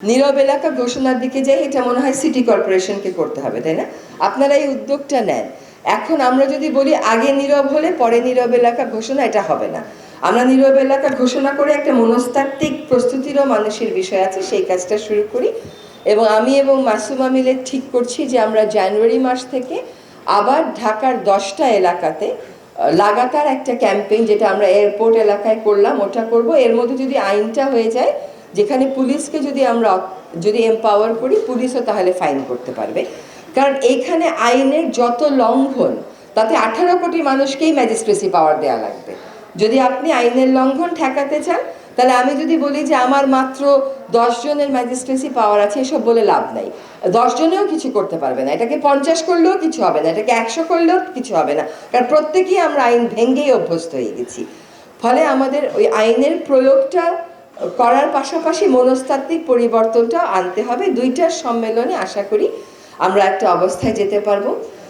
নীরব এলাকা ঘোষণার দিকে যাই, এটা মনে হয় সিটি কর্পোরেশনকে করতে হবে, তাই না? আপনারা এই উদ্যোগটা নেন। এখন আমরা যদি বলি আগে নীরব হলে পরে নীরব এলাকা ঘোষণা, এটা হবে না। আমরা নীরব এলাকা ঘোষণা করে একটা মনস্তাত্ত্বিক প্রস্তুতিরও মানুষের বিষয় আছে, সেই কাজটা শুরু করি। এবং আমি এবং মাসুমা মিলে ঠিক করছি যে আমরা জানুয়ারি মাস থেকে আবার ঢাকার দশটা এলাকাতে লাগাতার একটা ক্যাম্পেইন যেটা আমরা এয়ারপোর্ট এলাকায় করলাম, ওটা করব। এর মধ্যে যদি আইনটা হয়ে যায় যেখানে পুলিশকে যদি আমরা, যদি এম্পাওয়ার করি, পুলিশও তাহলে ফাইন করতে পারবে। কারণ এইখানে আইনের যত লঙ্ঘন, তাতে আঠারো কোটি মানুষকেই ম্যাজিস্ট্রেসি পাওয়ার দেওয়া লাগবে। যদি আপনি আইনের লঙ্ঘন ঠেকাতে চান, তাহলে আমি যদি বলি যে আমার মাত্র দশ জনের ম্যাজিস্ট্রেসি পাওয়ার আছে, এসব বলে লাভ নাই। জনেও কিছু করতে পারবে না। এটাকে পঞ্চাশ করলেও কিছু হবে না। এটাকে একশো করলেও কিছু হবে না। কারণ প্রত্যেকেই আমরা আইন ভেঙ্গেই অভ্যস্ত হয়ে গেছি। ফলে আমাদের ওই আইনের প্রয়োগটা করার পাশাপাশি মনস্তাত্ত্বিক পরিবর্তনটা আনতে হবে। দুইটার সম্মেলনে আশা করি আমরা একটা অবস্থায় যেতে পারব।